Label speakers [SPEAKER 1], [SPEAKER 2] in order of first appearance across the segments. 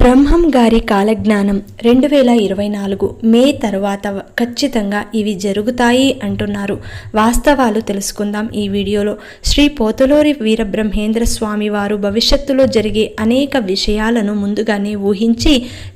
[SPEAKER 1] బ్రహ్మం గారి కాలజ్ఞానం రెండు వేల ఇరవై నాలుగు మే తర్వాత ఖచ్చితంగా ఇవి జరుగుతాయి అంటున్నారు. వాస్తవాలు తెలుసుకుందాం ఈ వీడియోలో. శ్రీ పోతులూరి వీరబ్రహ్మేంద్ర స్వామి వారు భవిష్యత్తులో జరిగే అనేక విషయాలను ముందుగానే ఊహించి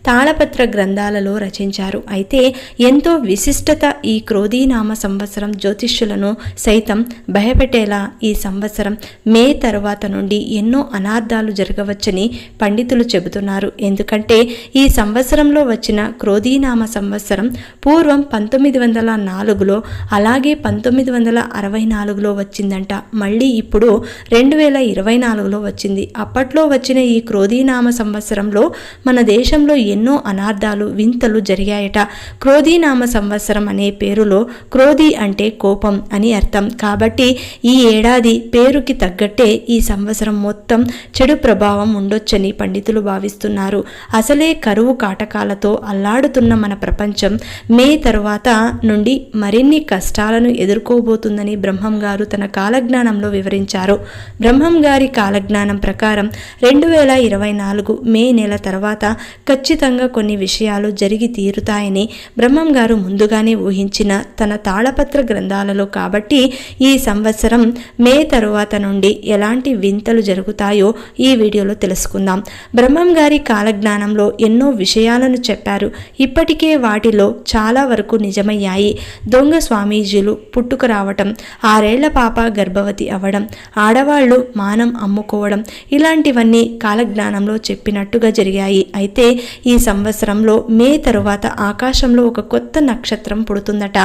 [SPEAKER 1] తాళపత్ర గ్రంథాలలో రచించారు. అయితే ఎంతో విశిష్టత ఈ క్రోధీనామ సంవత్సరం జ్యోతిష్యులను సైతం భయపెట్టేలా ఈ సంవత్సరం మే తర్వాత నుండి ఎన్నో అనార్థాలు జరగవచ్చని పండితులు చెబుతున్నారు. ఎందుకంటే ఈ సంవత్సరంలో వచ్చిన క్రోధీనామ సంవత్సరం పూర్వం పంతొమ్మిది వందల నాలుగులో అలాగే పంతొమ్మిది వందల అరవై నాలుగులో వచ్చిందంట. మళ్ళీ ఇప్పుడు రెండు వేల ఇరవై నాలుగులో వచ్చింది. అప్పట్లో వచ్చిన ఈ క్రోధీనామ సంవత్సరంలో మన దేశంలో ఎన్నో అనార్థాలు వింతలు జరిగాయట. క్రోధీనామ సంవత్సరం అనే పేరులో క్రోధి అంటే కోపం అని అర్థం. కాబట్టి ఈ ఏడాది పేరుకి తగ్గట్టే ఈ సంవత్సరం మొత్తం చెడు ప్రభావం ఉండొచ్చని పండితులు భావిస్తున్నారు. అసలే కరువు కాటకాలతో అల్లాడుతున్న మన ప్రపంచం మే తరువాత నుండి మరిన్ని కష్టాలను ఎదుర్కోబోతుందని బ్రహ్మం గారు తన కాలజ్ఞానంలో వివరించారు. బ్రహ్మం గారి కాలజ్ఞానం ప్రకారం రెండు వేల ఇరవై నాలుగు మే నెల తర్వాత ఖచ్చితంగా కొన్ని విషయాలు జరిగి తీరుతాయని బ్రహ్మం గారు ముందుగానే ఊహించిన తన తాళపత్ర గ్రంథాలలో కాబట్టి ఈ సంవత్సరం మే తరువాత నుండి ఎలాంటి వింతలు జరుగుతాయో ఈ వీడియోలో తెలుసుకుందాం. బ్రహ్మం గారి కాలజ్ఞానంలో ఎన్నో విషయాలను చెప్పారు. ఇప్పటికే వాటిలో చాలా వరకు నిజమయ్యాయి. దొంగ స్వామీజీలు పుట్టుకు రావటం ఆరేళ్ళ పాప గర్భవతి అవ్వడం ఆడవాళ్ళు మానం అమ్ముకోవడం ఇలాంటివన్నీ కాలజ్ఞానంలో చెప్పినట్టుగా జరిగాయి. అయితే ఈ సంవత్సరంలో మే తరువాత ఆకాశంలో ఒక కొత్త నక్షత్రం పుడుతుందట.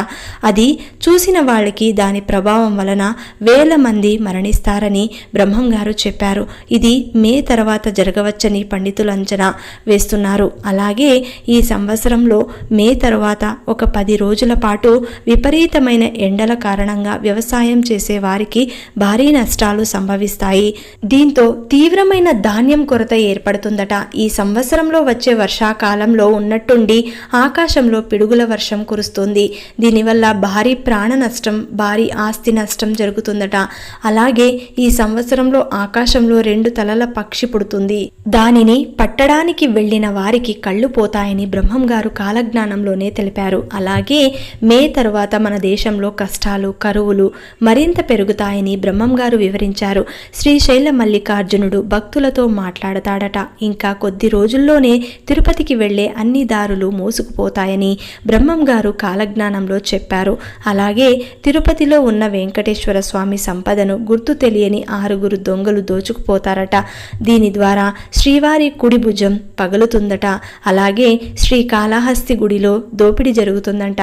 [SPEAKER 1] అది చూసిన వాళ్ళకి దాని ప్రభావం వలన వేల మంది మరణిస్తారని బ్రహ్మం గారు చెప్పారు. ఇది మే తర్వాత జరగవచ్చని పండితులు అంచనా వేస్తున్నారు. అలాగే ఈ సంవత్సరంలో మే తర్వాత ఒక పది రోజుల పాటు విపరీతమైన ఎండల కారణంగా వ్యవసాయం చేసే వారికి భారీ నష్టాలు సంభవిస్తాయి. దీంతో తీవ్రమైన ధాన్యం కొరత ఏర్పడుతుందట. ఈ సంవత్సరంలో వచ్చే వర్షాకాలంలో ఉన్నట్టుండి ఆకాశంలో పిడుగుల వర్షం కురుస్తుంది. దీనివల్ల భారీ ప్రాణ నష్టం భారీ ఆస్తి నష్టం జరుగుతుందట. అలాగే ఈ సంవత్సరంలో ఆకాశంలో రెండు తలల పక్షి పుడుతుంది. దానిని పట్టడానికి వెళ్ళిన వారికి కళ్ళు పోతాయని బ్రహ్మం గారు కాలజ్ఞానంలోనే తెలిపారు. అలాగే మే తర్వాత మన దేశంలో కష్టాలు కరువులు మరింత పెరుగుతాయని బ్రహ్మం గారు వివరించారు. శ్రీశైల మల్లికార్జునుడు భక్తులతో మాట్లాడతాడట. ఇంకా కొద్ది రోజుల్లోనే తిరుపతికి వెళ్ళే అన్ని దారులు మోసుకుపోతాయని బ్రహ్మం గారు కాలజ్ఞానంలో చెప్పారు. అలాగే తిరుపతిలో ఉన్న వెంకటేశ్వర స్వామి సంపదను గుర్తు తెలియని ఆరుగురు దొంగలు దోచుకుపోతారట. దీని ద్వారా శ్రీవారి కుడి భుజం పగులుతుందట. అలాగే శ్రీకాళహస్తి గుడిలో దోపిడీ జరుగుతుందంట.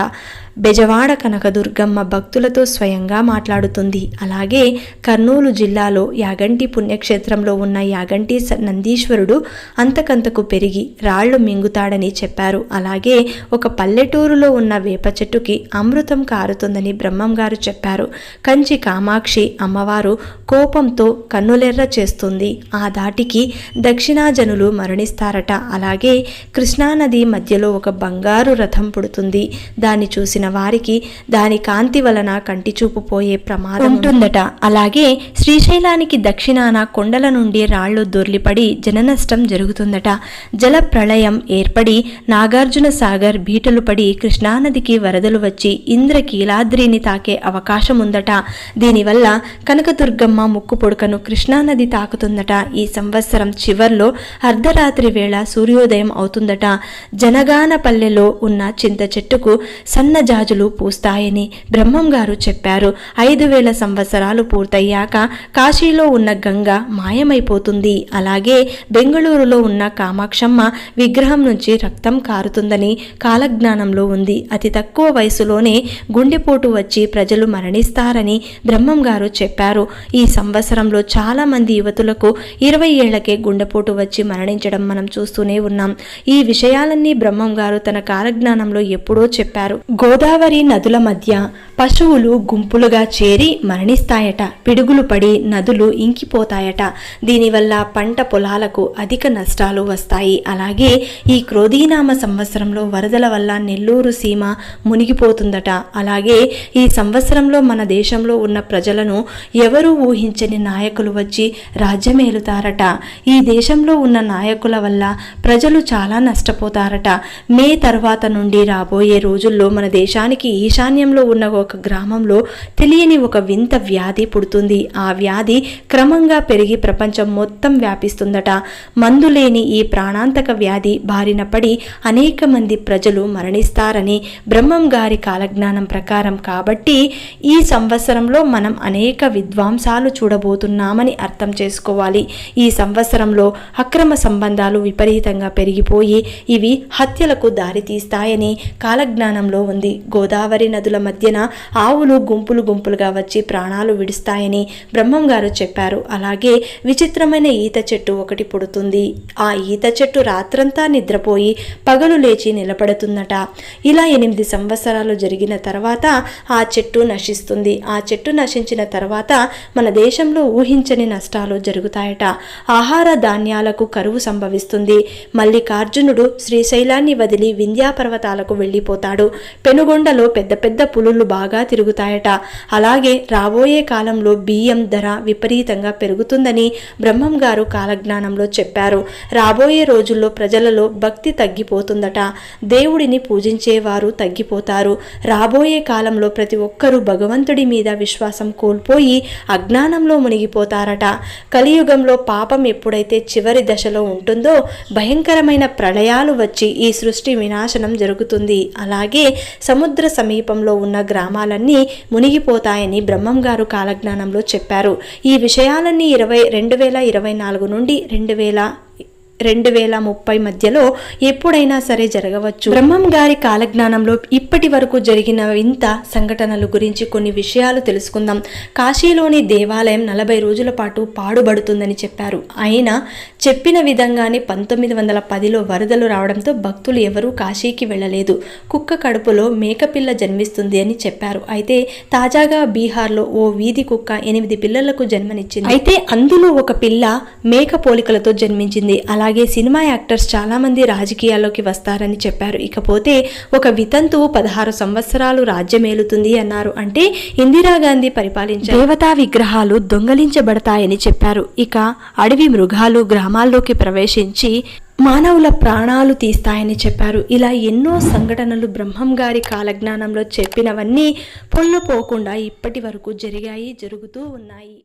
[SPEAKER 1] బెజవాడ కనకదుర్గమ్మ భక్తులతో స్వయంగా మాట్లాడుతుంది. అలాగే కర్నూలు జిల్లాలో యాగంటి పుణ్యక్షేత్రంలో ఉన్న యాగంటి నందీశ్వరుడు అంతకంతకు పెరిగి రాళ్ళు మింగుతాడని చెప్పారు. అలాగే ఒక పల్లెటూరులో ఉన్న వేప చెట్టుకి అమృతం కారుతుందని బ్రహ్మం గారు చెప్పారు. కంచి కామాక్షి అమ్మవారు కోపంతో కన్నులెర్ర చేస్తుంది. ఆ దాటికి దక్షిణాజనులు మరణిస్తారట. అలాగే కృష్ణానది మధ్యలో ఒక బంగారు రథం పుడుతుంది. దాన్ని చూసిన వారికి దాని కాంతి వలన కంటి చూపు పోయే ప్రమాదం ఉంటుందట. అలాగే శ్రీశైలానికి దక్షిణాన కొండల నుండి రాళ్ళు దొర్లిపడి జననష్టం జరుగుతుందట. జల ప్రళయం ఏర్పడి నాగార్జున సాగర్ బీటలు పడి కృష్ణానదికి వరదలు వచ్చి ఇంద్రకీలాద్రిని తాకే అవకాశం ఉందట. దీనివల్ల కనకదుర్గమ్మ ముక్కు పొడుకను కృష్ణానది తాకుతుందట. ఈ సంవత్సరం చివర్లో అర్ధరాత్రి వేళ సూర్యోదయం అవుతుందట. జనగానపల్లెలో ఉన్న చింత చెట్టుకు జాజులు పూస్తాయని బ్రహ్మం గారు చెప్పారు. ఐదు వేల సంవత్సరాలు పూర్తయ్యాక కాశీలో ఉన్న గంగ మాయమైపోతుంది. అలాగే బెంగళూరులో ఉన్న కామాక్షమ్మ విగ్రహం నుంచి రక్తం కారుతుందని కాలజ్ఞానంలో ఉంది. అతి తక్కువ వయసులోనే గుండెపోటు వచ్చి ప్రజలు మరణిస్తారని బ్రహ్మం గారు చెప్పారు. ఈ సంవత్సరంలో చాలా మంది యువతులకు ఇరవై ఏళ్ళకే గుండెపోటు వచ్చి మరణించడం మనం చూస్తూనే ఉన్నాం. ఈ విషయాలన్నీ బ్రహ్మం గారు తన కాలజ్ఞానంలో ఎప్పుడో చెప్పారు. గోదావరి గోదావరి నదుల మధ్య పశువులు గుంపులుగా చేరి మరణిస్తాయట. పిడుగులు పడి నదులు ఇంకిపోతాయట. దీనివల్ల పంట పొలాలకు అధిక నష్టాలు వస్తాయి. అలాగే ఈ క్రోధీనామ సంవత్సరంలో వరదల వల్ల నెల్లూరు సీమ మునిగిపోతుందట. అలాగే ఈ సంవత్సరంలో మన దేశంలో ఉన్న ప్రజలను ఎవరూ ఊహించని నాయకులు వచ్చి రాజ్యమేలుతారట. ఈ దేశంలో ఉన్న నాయకుల వల్ల ప్రజలు చాలా నష్టపోతారట. మే తర్వాత నుండి రాబోయే రోజుల్లో మన దేశానికి ఈశాన్యంలో ఉన్న ఒక గ్రామంలో తెలియని ఒక వింత వ్యాధి పుడుతుంది. ఆ వ్యాధి క్రమంగా పెరిగి ప్రపంచం మొత్తం వ్యాపిస్తుందట. మందు లేని ఈ ప్రాణాంతక వ్యాధి బారిన పడి అనేక మంది ప్రజలు మరణిస్తారని బ్రహ్మం గారి కాలజ్ఞానం ప్రకారం కాబట్టి ఈ సంవత్సరంలో మనం అనేక విద్వాంసాలు చూడబోతున్నామని అర్థం చేసుకోవాలి. ఈ సంవత్సరంలో అక్రమ సంబంధాలు విపరీతంగా పెరిగిపోయి ఇవి హత్యలకు దారితీస్తాయని కాలజ్ఞానంలో ఉంది. గోదావరి నదుల మధ్యన ఆవులు గుంపులు గుంపులుగా వచ్చి ప్రాణాలు విడుస్తాయని బ్రహ్మం గారు చెప్పారు. అలాగే విచిత్రమైన ఈత చెట్టు ఒకటి పుడుతుంది. ఆ ఈత చెట్టు రాత్రంతా నిద్రపోయి పగలు లేచి నిలబడుతుందట. ఇలా ఎనిమిది సంవత్సరాలు జరిగిన తర్వాత ఆ చెట్టు నశిస్తుంది. ఆ చెట్టు నశించిన తర్వాత మన దేశంలో ఊహించని నష్టాలు జరుగుతాయట. ఆహార ధాన్యాలకు కరువు సంభవిస్తుంది. మల్లికార్జునుడు శ్రీశైలాన్ని వదిలి వింధ్యా పర్వతాలకు వెళ్ళిపోతాడు పెనుగొండలో పెద్ద పెద్ద పులులు బాగా తిరుగుతాయట. అలాగే రాబోయే కాలంలో బియ్యం ధర విపరీతంగా పెరుగుతుందని బ్రహ్మం గారు కాలజ్ఞానంలో చెప్పారు. రాబోయే రోజుల్లో ప్రజలలో భక్తి తగ్గిపోతుందట. దేవుడిని పూజించేవారు తగ్గిపోతారు. రాబోయే కాలంలో ప్రతి ఒక్కరూ భగవంతుడి మీద విశ్వాసం కోల్పోయి అజ్ఞానంలో మునిగిపోతారట. కలియుగంలో పాపం ఎప్పుడైతే చివరి దశలో ఉంటుందో భయంకరమైన ప్రళయాలు వచ్చి ఈ సృష్టి వినాశనం జరుగుతుంది. అలాగే సముద్ర సమీపంలో ఉన్న గ్రామాలన్నీ మునిగిపోతాయని బ్రహ్మం గారు కాలజ్ఞానంలో చెప్పారు. ఈ విషయాలన్నీ ఇరవై రెండు వేల ఇరవై నాలుగు నుండి రెండు వేల రెండు వేల ముప్పై మధ్యలో ఎప్పుడైనా సరే జరగవచ్చు. బ్రహ్మం గారి కాలజ్ఞానంలో ఇప్పటి వరకు జరిగిన ఇంత సంఘటనల గురించి కొన్ని విషయాలు తెలుసుకుందాం. కాశీలోని దేవాలయం నలభై రోజుల పాటు పాడుబడుతుందని చెప్పారు. అయినా చెప్పిన విధంగానే పంతొమ్మిది వందల పదిలో వరదలు రావడంతో భక్తులు ఎవరూ కాశీకి వెళ్ళలేదు. కుక్క కడుపులో మేకపిల్ల జన్మిస్తుంది అని చెప్పారు. అయితే తాజాగా బీహార్లో ఓ వీధి కుక్క ఎనిమిది పిల్లలకు జన్మనిచ్చింది. అయితే అందులో ఒక పిల్ల మేక పోలికలతో జన్మించింది. అలాగే సినిమా యాక్టర్స్ చాలామంది రాజకీయాల్లోకి వస్తారని చెప్పారు. ఇకపోతే ఒక వితంతువు పదహారు సంవత్సరాలు రాజ్యమేలుతుంది అన్నారు. అంటే ఇందిరాగాంధీ పరిపాలించే దేవతా విగ్రహాలు దొంగలించబడతాయని చెప్పారు. ఇక అడవి మృగాలు గ్రామాల్లోకి ప్రవేశించి మానవుల ప్రాణాలు తీస్తాయని చెప్పారు. ఇలా ఎన్నో సంఘటనలు బ్రహ్మం గారి కాలజ్ఞానంలో చెప్పినవన్నీ పొల్లుపోకుండా ఇప్పటి వరకు జరిగాయి జరుగుతూ ఉన్నాయి.